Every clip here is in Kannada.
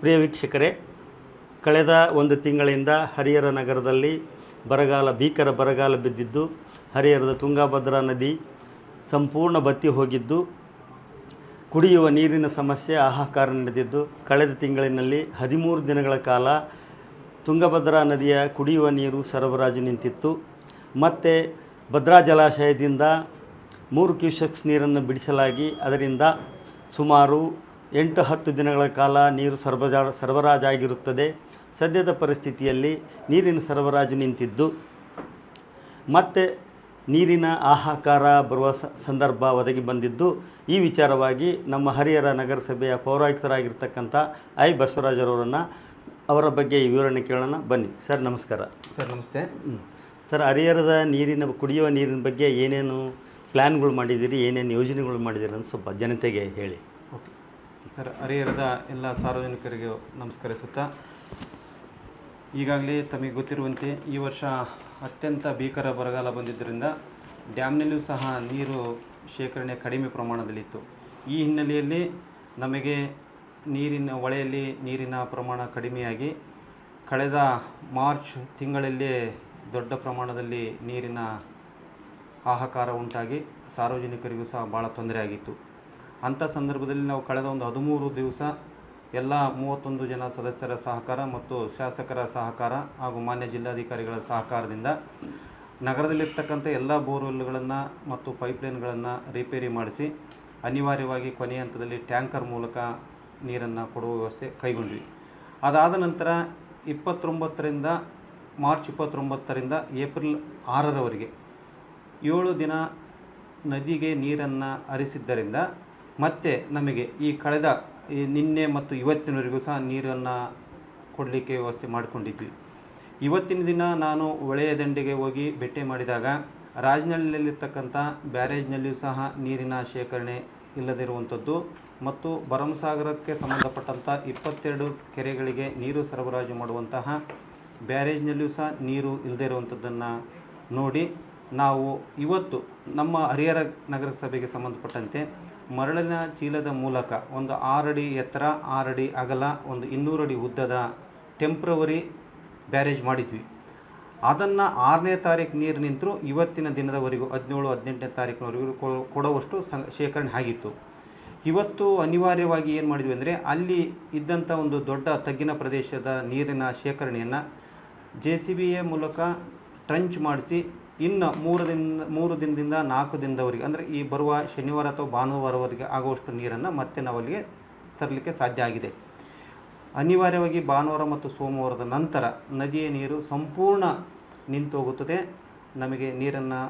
ಪ್ರಿಯ ವೀಕ್ಷಕರೇ, ಕಳೆದ ಒಂದು ತಿಂಗಳಿಂದ ಹರಿಹರ ನಗರದಲ್ಲಿ ಬರಗಾಲ, ಭೀಕರ ಬರಗಾಲ ಬಿದ್ದಿದ್ದು, ಹರಿಹರದ ತುಂಗಭದ್ರಾ ನದಿ ಸಂಪೂರ್ಣ ಬತ್ತಿ ಹೋಗಿದ್ದು, ಕುಡಿಯುವ ನೀರಿನ ಸಮಸ್ಯೆ ಹಾಹಾಕಾರ ನಡೆದಿದ್ದು, ಕಳೆದ ತಿಂಗಳಿನಲ್ಲಿ ಹದಿಮೂರು ದಿನಗಳ ಕಾಲ ತುಂಗಭದ್ರಾ ನದಿಯ ಕುಡಿಯುವ ನೀರು ಸರಬರಾಜು ನಿಂತಿತ್ತು. ಮತ್ತು ಭದ್ರಾ ಜಲಾಶಯದಿಂದ ಮೂರು ಕ್ಯೂಸೆಕ್ಸ್ ನೀರನ್ನು ಬಿಡಿಸಲಾಗಿ, ಅದರಿಂದ ಸುಮಾರು ಎಂಟು ಹತ್ತು ದಿನಗಳ ಕಾಲ ನೀರು ಸರಬರಾ ಸರಬರಾಜಾಗಿರುತ್ತದೆ. ಸದ್ಯದ ಪರಿಸ್ಥಿತಿಯಲ್ಲಿ ನೀರಿನ ಸರಬರಾಜು ನಿಂತಿದ್ದು ಮತ್ತೆ ನೀರಿನ ಆಹಾಕಾರ ಬರುವ ಸಂದರ್ಭ ಒದಗಿ ಬಂದಿದ್ದು ಈ ವಿಚಾರವಾಗಿ ನಮ್ಮ ಹರಿಹರ ನಗರಸಭೆಯ ಪೌರಾಯುಕ್ತರಾಗಿರ್ತಕ್ಕಂಥ ಐ ಬಸವರಾಜರವರನ್ನು ಅವರ ಬಗ್ಗೆ ಈ ವಿವರಣೆ ಕೇಳೋಣ. ಬನ್ನಿ. ಸರ್ ನಮಸ್ಕಾರ. ಸರ್ ನಮಸ್ತೆ. ಸರ್ ಹರಿಹರದ ನೀರಿನ ಕುಡಿಯುವ ನೀರಿನ ಬಗ್ಗೆ ಏನೇನು ಪ್ಲ್ಯಾನ್ಗಳು ಮಾಡಿದ್ದೀರಿ? ಏನೇನು ಯೋಜನೆಗಳು ಮಾಡಿದ್ದೀರಿ ಅಂತ ಸ್ವಲ್ಪ ಜನತೆಗೆ ಹೇಳಿ. ಓಕೆ. ಸರ್, ಹರಿಹರದ ಎಲ್ಲ ಸಾರ್ವಜನಿಕರಿಗೆ ನಮಸ್ಕರಿಸುತ್ತಾ, ಈಗಾಗಲೇ ತಮಗೆ ಗೊತ್ತಿರುವಂತೆ ಈ ವರ್ಷ ಅತ್ಯಂತ ಭೀಕರ ಬರಗಾಲ ಬಂದಿದ್ದರಿಂದ ಡ್ಯಾಮ್ನಲ್ಲಿಯೂ ಸಹ ನೀರು ಶೇಖರಣೆ ಕಡಿಮೆ ಪ್ರಮಾಣದಲ್ಲಿತ್ತು. ಈ ಹಿನ್ನೆಲೆಯಲ್ಲಿ ನಮಗೆ ನೀರಿನ ಹೊಳೆಯಲ್ಲಿ ನೀರಿನ ಪ್ರಮಾಣ ಕಡಿಮೆಯಾಗಿ ಕಳೆದ ಮಾರ್ಚ್ ತಿಂಗಳಲ್ಲೇ ದೊಡ್ಡ ಪ್ರಮಾಣದಲ್ಲಿ ನೀರಿನ ಹಾಹಾಕಾರ ಉಂಟಾಗಿ ಸಾರ್ವಜನಿಕರಿಗೂ ಸಹ ಭಾಳ ತೊಂದರೆ ಆಗಿತ್ತು. ಅಂಥ ಸಂದರ್ಭದಲ್ಲಿ ನಾವು ಕಳೆದ ಒಂದು ಹದಿಮೂರು ದಿವಸ ಎಲ್ಲ ಮೂವತ್ತೊಂದು ಜನ ಸದಸ್ಯರ ಸಹಕಾರ ಮತ್ತು ಶಾಸಕರ ಸಹಕಾರ ಹಾಗೂ ಮಾನ್ಯ ಜಿಲ್ಲಾಧಿಕಾರಿಗಳ ಸಹಕಾರದಿಂದ ನಗರದಲ್ಲಿರ್ತಕ್ಕಂಥ ಎಲ್ಲ ಬೋರ್ವೆಲ್ಗಳನ್ನು ಮತ್ತು ಪೈಪ್ಲೈನ್ಗಳನ್ನು ರಿಪೇರಿ ಮಾಡಿಸಿ ಅನಿವಾರ್ಯವಾಗಿ ಕೊನೆಯ ಹಂತದಲ್ಲಿ ಟ್ಯಾಂಕರ್ ಮೂಲಕ ನೀರನ್ನು ಕೊಡುವ ವ್ಯವಸ್ಥೆ ಕೈಗೊಂಡ್ವಿ. ಅದಾದ ನಂತರ ಇಪ್ಪತ್ತೊಂಬತ್ತರಿಂದ ಮಾರ್ಚ್ ಇಪ್ಪತ್ತೊಂಬತ್ತರಿಂದ ಏಪ್ರಿಲ್ ಆರರವರೆಗೆ ಏಳು ದಿನ ನದಿಗೆ ನೀರನ್ನು ಹರಿಸಿದ್ದರಿಂದ ಮತ್ತೆ ನಮಗೆ ಈ ಕಳೆದ, ಈ ನಿನ್ನೆ ಮತ್ತು ಇವತ್ತಿನವರೆಗೂ ಸಹ ನೀರನ್ನು ಕೊಡಲಿಕ್ಕೆ ವ್ಯವಸ್ಥೆ ಮಾಡಿಕೊಂಡಿದ್ವಿ. ಇವತ್ತಿನ ದಿನ ನಾನು ಒಳೆಯ ದಂಡೆಗೆ ಹೋಗಿ ಭೇಟಿ ಮಾಡಿದಾಗ ರಾಜನಹಳ್ಳಿಯಲ್ಲಿರ್ತಕ್ಕಂಥ ಬ್ಯಾರೇಜ್ನಲ್ಲಿಯೂ ಸಹ ನೀರಿನ ಶೇಖರಣೆ ಇಲ್ಲದಿರುವಂಥದ್ದು ಮತ್ತು ಭರಮಸಾಗರಕ್ಕೆ ಸಂಬಂಧಪಟ್ಟಂಥ ಇಪ್ಪತ್ತೆರಡು ಕೆರೆಗಳಿಗೆ ನೀರು ಸರಬರಾಜು ಮಾಡುವಂತಹ ಬ್ಯಾರೇಜ್ನಲ್ಲಿಯೂ ಸಹ ನೀರು ಇಲ್ಲದೇ ಇರುವಂಥದ್ದನ್ನು ನೋಡಿ ನಾವು ಇವತ್ತು ನಮ್ಮ ಹರಿಹರ ನಗರಸಭೆಗೆ ಸಂಬಂಧಪಟ್ಟಂತೆ ಮರಳಿನ ಚೀಲದ ಮೂಲಕ ಒಂದು ಆರಡಿ ಎತ್ತರ, ಆರಡಿ ಅಗಲ, ಒಂದು ಇನ್ನೂರು ಅಡಿ ಉದ್ದದ ಟೆಂಪ್ರವರಿ ಬ್ಯಾರೇಜ್ ಮಾಡಿದ್ವಿ. ಅದನ್ನು ಆರನೇ ತಾರೀಕು ನೀರು ನಿಂತರೂ ಇವತ್ತಿನ ದಿನದವರೆಗೂ, ಹದಿನೇಳು, ಹದಿನೆಂಟನೇ ತಾರೀಕಿನವರೆಗೂ ಕೊಡುವಷ್ಟು ಸಂ, ಶೇಖರಣೆ ಆಗಿತ್ತು. ಇವತ್ತು ಅನಿವಾರ್ಯವಾಗಿ ಏನು ಮಾಡಿದ್ವಿ ಅಂದರೆ, ಅಲ್ಲಿ ಇದ್ದಂಥ ಒಂದು ದೊಡ್ಡ ತಗ್ಗಿನ ಪ್ರದೇಶದ ನೀರಿನ ಶೇಖರಣೆಯನ್ನು ಜೆ ಸಿ ಬಿಯ ಮೂಲಕ ಟ್ರಂಚ್ ಮಾಡಿಸಿ ಇನ್ನು ಮೂರು ದಿನ, ಮೂರು ದಿನದಿಂದ ನಾಲ್ಕು ದಿನದವರೆಗೆ, ಅಂದರೆ ಈ ಬರುವ ಶನಿವಾರ ಅಥವಾ ಭಾನುವಾರವರೆಗೆ ಆಗುವಷ್ಟು ನೀರನ್ನು ಮತ್ತೆ ನಾವು ಅಲ್ಲಿಗೆ ತರಲಿಕ್ಕೆ ಸಾಧ್ಯ ಆಗಿದೆ. ಅನಿವಾರ್ಯವಾಗಿ ಭಾನುವಾರ ಮತ್ತು ಸೋಮವಾರದ ನಂತರ ನದಿಯ ನೀರು ಸಂಪೂರ್ಣ ನಿಂತು ಹೋಗುತ್ತದೆ ನಮಗೆ ನೀರನ್ನು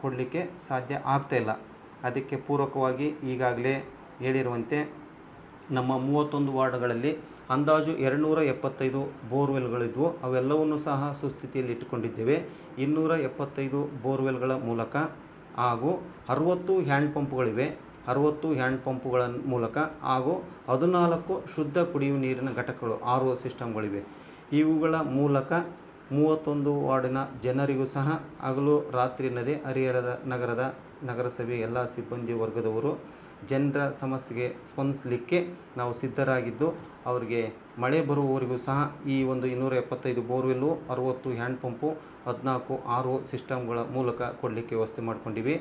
ಕೊಡಲಿಕ್ಕೆ ಸಾಧ್ಯ ಆಗ್ತಾ ಇಲ್ಲ. ಅದಕ್ಕೆ ಪೂರಕವಾಗಿ ಈಗಾಗಲೇ ಹೇಳಿರುವಂತೆ ನಮ್ಮ ಮೂವತ್ತೊಂದು ವಾರ್ಡ್ಗಳಲ್ಲಿ ಅಂದಾಜು ಎರಡುನೂರ ಎಪ್ಪತ್ತೈದು ಬೋರ್ವೆಲ್ಗಳಿದ್ವು. ಅವೆಲ್ಲವನ್ನು ಸಹ ಸುಸ್ಥಿತಿಯಲ್ಲಿ ಇಟ್ಟುಕೊಂಡಿದ್ದೇವೆ. ಇನ್ನೂರ ಎಪ್ಪತ್ತೈದು ಬೋರ್ವೆಲ್ಗಳ ಮೂಲಕ ಹಾಗೂ ಅರುವತ್ತು ಹ್ಯಾಂಡ್ ಪಂಪ್ಗಳಿವೆ. ಅರುವತ್ತು ಹ್ಯಾಂಡ್ ಪಂಪ್ಗಳ ಮೂಲಕ ಹಾಗೂ ಹದಿನಾಲ್ಕು ಶುದ್ಧ ಕುಡಿಯುವ ನೀರಿನ ಘಟಕಗಳು ಆರ್ ಸಿಸ್ಟಮ್ಗಳಿವೆ. ಇವುಗಳ ಮೂಲಕ ಮೂವತ್ತೊಂದು ವಾರ್ಡಿನ ಜನರಿಗೂ ಸಹ ಹಗಲು ರಾತ್ರಿ ನದಿ, ಹರಿಹರದ ನಗರದ ನಗರಸಭೆ ಎಲ್ಲ ಸಿಬ್ಬಂದಿ ವರ್ಗದವರು ಜನರ ಸಮಸ್ಯೆಗೆ ಸ್ಪಂದಿಸಲಿಕ್ಕೆ ನಾವು ಸಿದ್ಧರಾಗಿದ್ದು, ಅವರಿಗೆ ಮಳೆ ಬರುವವರೆಗೂ ಸಹ ಈ ಒಂದು ಇನ್ನೂರ ಎಪ್ಪತ್ತೈದು ಬೋರ್ವೆಲ್ಲು, ಅರುವತ್ತು ಹ್ಯಾಂಡ್ ಪಂಪು ಹದಿನಾಲ್ಕು ಆರು ಸಿಸ್ಟಮ್ಗಳ ಮೂಲಕ ಕೊಡಲಿಕ್ಕೆ ವ್ಯವಸ್ಥೆ ಮಾಡ್ಕೊಂಡಿವಿ.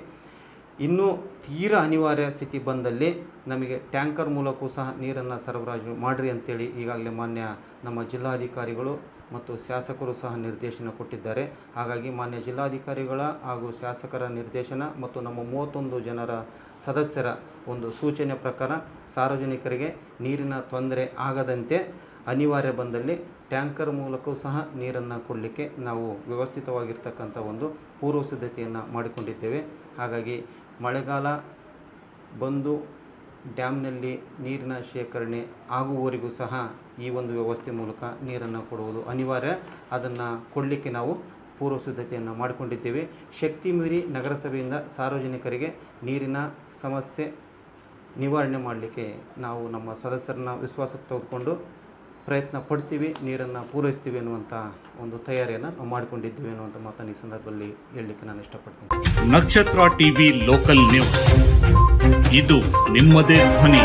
ಇನ್ನೂ ತೀರಾ ಅನಿವಾರ್ಯ ಸ್ಥಿತಿ ಬಂದಲ್ಲಿ ನಮಗೆ ಟ್ಯಾಂಕರ್ ಮೂಲಕವೂ ಸಹ ನೀರನ್ನು ಸರಬರಾಜು ಮಾಡಿರಿ ಅಂತೇಳಿ ಈಗಾಗಲೇ ಮಾನ್ಯ ನಮ್ಮ ಜಿಲ್ಲಾಧಿಕಾರಿಗಳು ಮತ್ತು ಶಾಸಕರು ಸಹ ನಿರ್ದೇಶನ ಕೊಟ್ಟಿದ್ದಾರೆ. ಹಾಗಾಗಿ ಮಾನ್ಯ ಜಿಲ್ಲಾಧಿಕಾರಿಗಳ ಹಾಗೂ ಶಾಸಕರ ನಿರ್ದೇಶನ ಮತ್ತು ನಮ್ಮ ಮೂವತ್ತೊಂದು ಜನರ ಸದಸ್ಯರ ಒಂದು ಸೂಚನೆ ಪ್ರಕಾರ ಸಾರ್ವಜನಿಕರಿಗೆ ನೀರಿನ ತೊಂದರೆ ಆಗದಂತೆ ಅನಿವಾರ್ಯ ಬಂದಲ್ಲಿ ಟ್ಯಾಂಕರ್ ಮೂಲಕವೂ ಸಹ ನೀರನ್ನು ಕೊಡಲಿಕ್ಕೆ ನಾವು ವ್ಯವಸ್ಥಿತವಾಗಿರ್ತಕ್ಕಂಥ ಒಂದು ಪೂರ್ವ ಸಿದ್ಧತೆಯನ್ನು ಮಾಡಿಕೊಂಡಿದ್ದೇವೆ. ಹಾಗಾಗಿ ಮಳೆಗಾಲ ಬಂದು ಡ್ಯಾಮ್ನಲ್ಲಿ ನೀರಿನ ಶೇಖರಣೆ ಆಗುವವರೆಗೂ ಸಹ ಈ ಒಂದು ವ್ಯವಸ್ಥೆ ಮೂಲಕ ನೀರನ್ನು ಕೊಡುವುದು ಅನಿವಾರ್ಯ. ಅದನ್ನು ಕೊಡಲಿಕ್ಕೆ ನಾವು ಪೂರ್ವ ಸಿದ್ಧತೆಯನ್ನು ಮಾಡಿಕೊಂಡಿದ್ದೇವೆ. ಶಕ್ತಿ ಮೀರಿ ನಗರಸಭೆಯಿಂದ ಸಾರ್ವಜನಿಕರಿಗೆ ನೀರಿನ ಸಮಸ್ಯೆ ನಿವಾರಣೆ ಮಾಡಲಿಕ್ಕೆ ನಾವು ನಮ್ಮ ಸದಸ್ಯರನ್ನ ವಿಶ್ವಾಸಕ್ಕೆ ತೆಗೆದುಕೊಂಡು ಪ್ರಯತ್ನ ಪಡ್ತೀವಿ, ನೀರನ್ನು ಪೂರೈಸ್ತೀವಿ ಅನ್ನುವಂಥ ಒಂದು ತಯಾರಿಯನ್ನು ನಾವು ಮಾಡಿಕೊಂಡಿದ್ದೇವೆ ಅನ್ನುವಂಥ ಮಾತನ್ನು ಈ ಸಂದರ್ಭದಲ್ಲಿ ಹೇಳಲಿಕ್ಕೆ ನಾನು ಇಷ್ಟಪಡ್ತೀನಿ. ನಕ್ಷತ್ರ ಟಿವಿ ಲೋಕಲ್ ನ್ಯೂಸ್. ಇದು ನಿಮ್ಮದೇ ಧ್ವನಿ.